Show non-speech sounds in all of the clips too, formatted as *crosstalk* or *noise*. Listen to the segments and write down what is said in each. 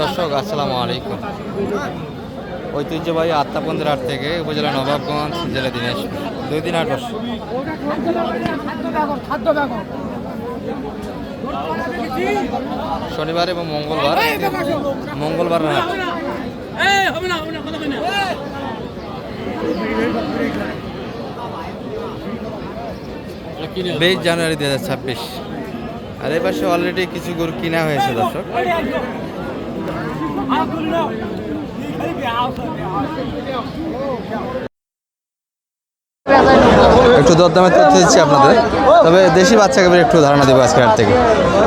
দর্শক, আসসালামু আলাইকুম। ঐতিহ্যবাহী আত্মাপন্দের হাট থেকে উপজেলা নবাবগঞ্জ, জেলা দিনাজপুর। দুই দিন আট বসে শনিবার এবং মঙ্গলবার মঙ্গলবার হাট বিশ জানুয়ারি দু হাজার ছাব্বিশ। আর এই পাশে অলরেডি কিছু গরু কিনা হয়েছে, দর্শক। একটু দরদামে তথ্য দিচ্ছি আপনাদের। তবে দেশি বাচ্চাকে একটু ধারণা দেবো আজকে হাট থেকে।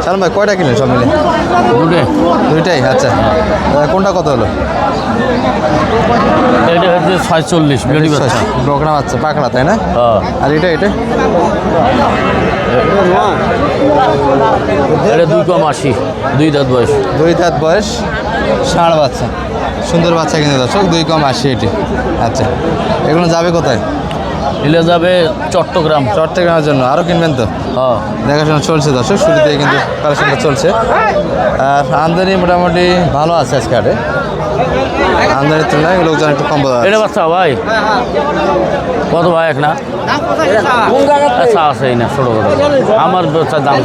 সালাম ভাই কয়টা কিনলেন সব মিলে দুইটাই। আচ্ছা। কোনটা কত হলো? এটা হচ্ছে ছয়চল্লিশ বেড়ি বাচ্চা। পাকড়া তাই না? হ্যাঁ। আর এটা? এটা এটা দুই কম আশি দুই দাঁত বয়স। দুই দাঁত বয়স ষাঁড় বাচ্চা সুন্দর বাচ্চা কিনে দর্শক দুই কম আশি এটি। আচ্ছা এগুলো যাবে কোথায়? এলে যাবে চট্টগ্রাম। চট্টগ্রামের জন্য আরও কিনবেন তো? হ্যাঁ। দেখাশোনা চলছে দর্শক শুরুতে কিন্তু কালেকশনটা চলছে। আর আমদানি মোটামুটি ভালো আছে আজকে আমদানির তুলনায় লোকজন একটু কম বোঝা এটা বাচ্চা ভাই। কত ভাই এক না? আচ্ছা আছে না ছোটো ছোটো। আমার বাচ্চার দাম।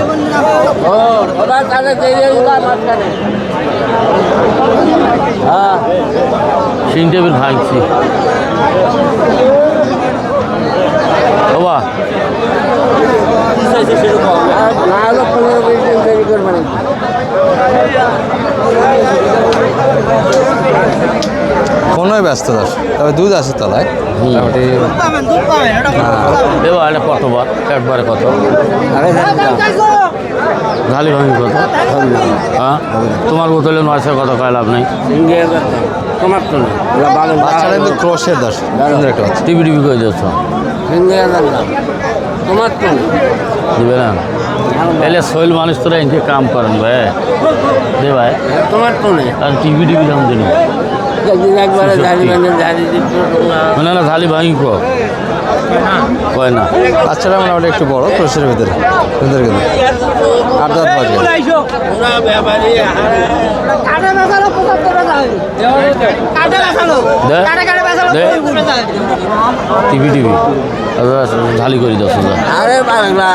হ্যাঁ সিং টেবিল ভাঙছি। বাবা। ফোনই ব্যস্ত তবে দুধ আছে তলায়। মোটামুটি দেবা এটা কত বার? একবারে কত? ঝালি ভাঙি কত? হ্যাঁ? তোমার বোতলে নয়শো কত কয় লাভ নেই? কিন্তু ক্রোশের একটা বাচ্চা। টিভি টিভি করে দিচ্ছ দিবে না? এলে শৈল মানুষ তোরা এনকে কাম করেন ভাই দে ভাই আর টিভি টিভি দাম দিন মানে না ঝালি ভাঙি কো কয় না বাচ্চাটা মোটামুটি একটু বড় ক্রোশের ভিতরে। সুন্দর কিন্তু আট দাঁত বাজে। দে। দে। TV TV. ঝালি করে দশ হাজার আরে পাগলা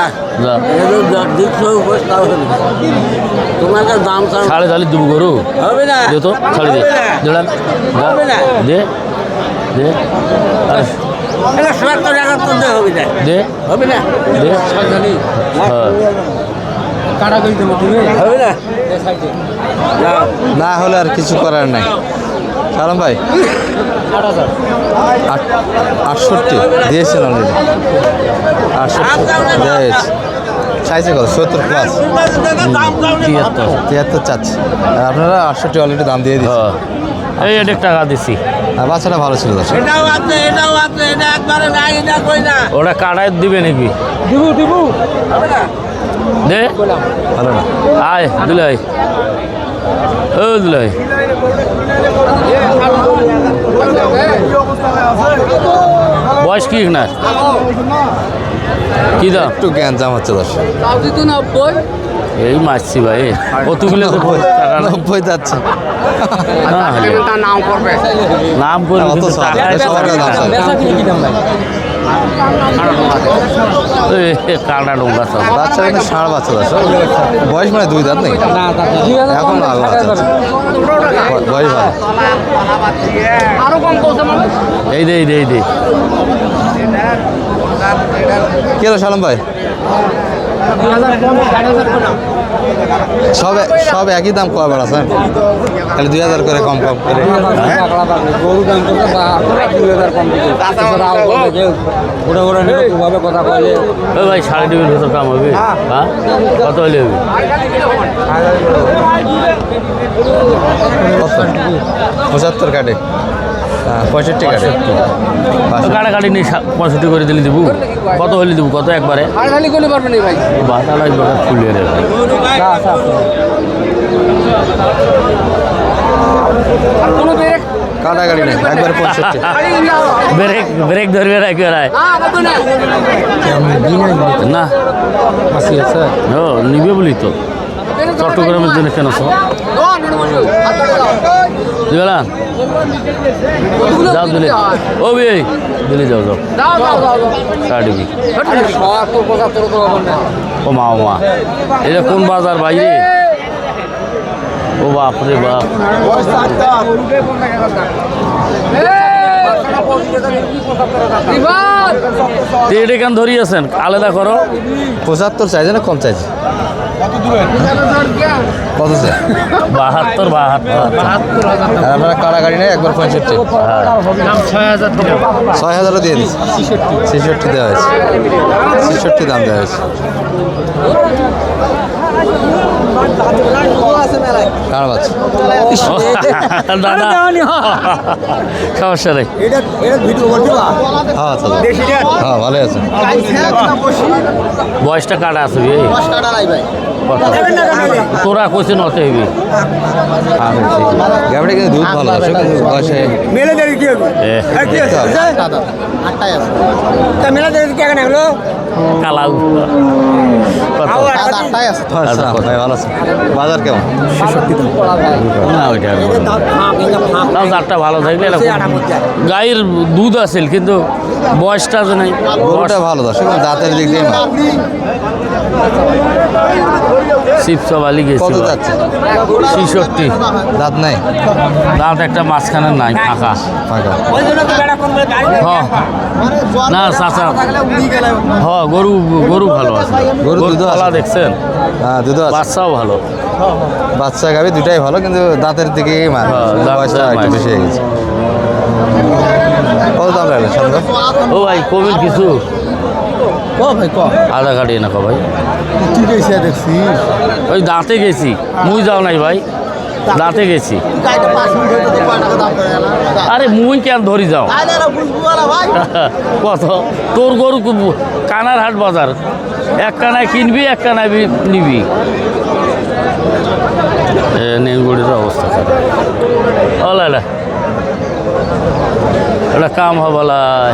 তোমাকে দাম সাড়ে ঝালি দেবো গরু। হবে না। দে তো ছাড়ি দে। হবে দে দে। আর। এটা সত্তর একাত্তর দিয়ে হবে দে। হবে না। দে। হ্যাঁ। না না। না হলে আর কিছু করার নাই। সালাম ভাই। আট- আটষট্টি দিয়েছেন অলরেডি আটষট্টি দেওয়া চাইছে কত? সত্তর প্লাস তিয়াত্তর। তিয়াত্তর চাচ্ছে। আর আপনারা আটষট্টি অলরেডি দাম দিয়ে দিচ্ছেন হ্যাঁ। এই অনেক টাকা দিছি। আর বাচ্চাটা ভালো ছিল দর্শক। এটাও আছে এটাও আছে এটা একবারে না এটা কই না। ওটা কাটায় দিবে নাকি? দে। ভালো না। আয় দুলাই। ও দুলাই। বয়স কি না কি দাম? একটু জ্ঞান জাম হচ্ছে নব্বই এই মারছি ভাই। কতগুলো। নব্বই যাচ্ছে। নাম করবে। নাম কিন্তু কাটা ডোঙ্গা সব। বাচ্চা কিন্তু ষাঁড় বাচ্চা দর্শক বয়স মানে দুই দাঁত নাকি এখন ভালো বয়স ভালো। এই দে এই দে এই দে। কি সালাম ভাই? সব সব একই দাম কয় বার আছে খালি দুই হাজার করে কম কম করে ও ভাই সাড়ে টিভির ভেতর কাম হবে? হ্যাঁ? কত হলে হবে? পঁচাত্তর কাটে। হ্যাঁ, পঁয়ষট্টি কাটাকাটি নিয়ে পঁয়ষট্টি করে দিলে দিব? কত হলে দিব? কত একবারে? ফুলিয়ে ব্রেক? কাটা গাড়ি নেই একবার পঁয়ষট্টি। ব্রেক ব্রেক ধরবে না কেউ না ও নিবে বলি তো। চট্টগ্রামের জন্য কেন সব? যাও দিলে। ও বিয়ে দিলে যাও যাও। ও মা ও মা। এটা কোন বাজার বাইরে ও বাপ রে বাপ। এটা কেন ধরিয়েছেন? আলাদা করো। পঁচাত্তর চাইছে না কম চাইছে? কত বাহাত্তর বাহাত্তর। আর আপনারা গাড়ি নেই একবার পঁয়ষট্টি ছয় হাজারও দিয়ে দিচ্ছি। ছেষট্টি দেওয়া হয়েছে। ছেষট্টি দাম দেওয়া হয়েছে। কার সমস্যা নেই। হ্যাঁ হ্যাঁ ভালো আছে। বয়সটা কাটা আছে? তোরা কোচে নতে হইবি। গাড়িটা কিন্তু দুধ ভালো আছে কিন্তু বয়সে মেলে দেরি কি হবে? এ, দেখতে হবে। তা মেলে দেরি কে কেন হলো? কালাউ। কত? আচ্ছা ভালো আছে। বাজার কেমন? না ওইটা আর বলব না। তাও জাতটা ভালো থাকলে গায়ের দুধ আছে কিন্তু বয়সটা যে নাই। গরুটা ভালো দাঁতের দিক দিয়ে না। শিবসা বালি গেছি কত যাচ্ছে? ছিষট্টি। দাঁত নাই? দাঁত একটা মাঝখানে নাই ফাঁকা। ফাঁকা। ওই জন্য তো বেড়া করবে হ না চাচা। হ গরু গরু ভালো আছে। গরু গরু দুধও দেখছেন? হ্যাঁ আছে। বাচ্চাও ভালো। বাচ্চা গাবি দুটাই ভালো কিন্তু দাঁতের দিকে মার হ্যাঁ, বয়সটা একটু। বেশি হয়ে গেছে। কত দাম লাগল ও ভাই কবির কিছু? আধা কাটিয়ে না কো ভাই ওই দাঁতে গেছি। মুই যাও নাই ভাই। দাঁতে গেছি। আরে মুই কেন ধরি যাও? *laughs* কত? তোর গরু কু- কানার হাট বাজার। এক কানায় কিনবি এক কানায় নিবি। এ নীলগুড়ির অবস্থা খারাপ। ও লালা এটা কাম হবালায়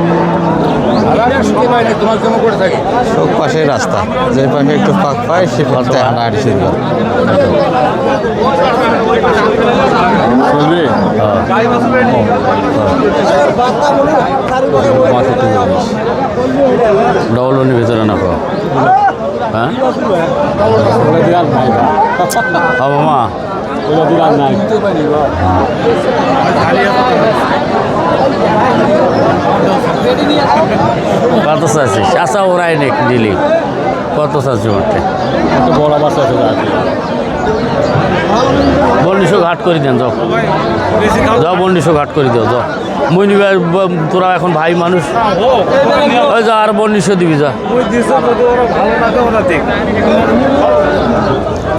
চোখ পাশে রাস্তা। যে পাশে একটু ফাঁক পায় সে পথে হাঁটাহাঁটি শুরু ডবল বন্ডির ভিতরে না পাও হ্যাঁ? হব মা। কত চাচ্ছিস আচ্ছা ওরাই নেক দিলি। কত চাচ্ছি মাঠে বড় বাচ্চা আছে বন্ডিশো ঘাট করে দেন যাও। যাও বন্ডিশো ঘাট করে দাও যাও। মুই নিবে তোরা এখন ভাই মানুষ। ওই যা আর বন্ডিশো দিবি যা।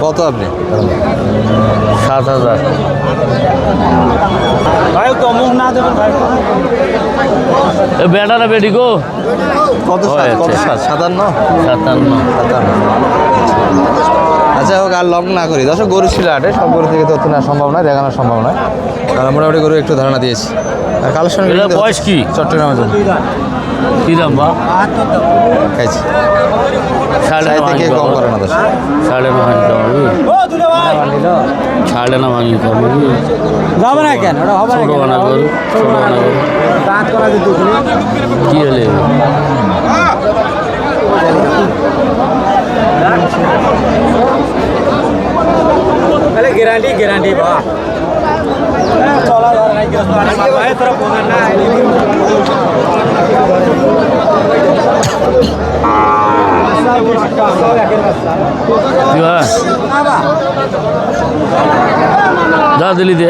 কত আপনি? সাত হাজার। ভাই কমুক না দেবেন ভাই। এ বেটা গো। কত। সাত? সাতান্ন? সাতান্ন। সাতান্ন। আচ্ছা হোক আর লগ না করি। দর্শক গরু ছিল আটে সব গরু থেকে তথ্য নেওয়া সম্ভব নয় দেখানো সম্ভব নয়। কারণ মোটামুটি গরু একটু ধারণা দিয়েছি। আর কালেকশন বয়স কি? চট্টগ্রামের জন্য। কি দাম বা খাইছি। সাড়ে থেকে কম কর। না সাড়ে না ভাঙি কমাবি সাড়ে না ভাঙি যাবে না কেন? ওটা হবে ছোট বানা করু ছোট বানা করু দাঁত করা যেত কি হলে? তাহলে গ্যারান্টি গ্যারান্টি বা চলা না কি হয়? যা দিলি দে।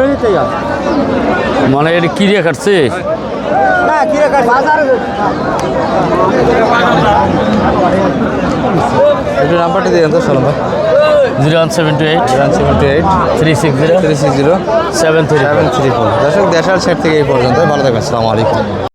হয়ে মানে এটা কিরিয়া কাটছে না কি রে বাজার একটু নাম্বারটা দিয়ে দেন তো সালাম ভাই zero one seven two eight one seven two eight three six zero three six zero seven three seven three four দর্শক দেশাল সাইড থেকে এই পর্যন্ত ভালো থাকবেন আসসালামু আলাইকুম।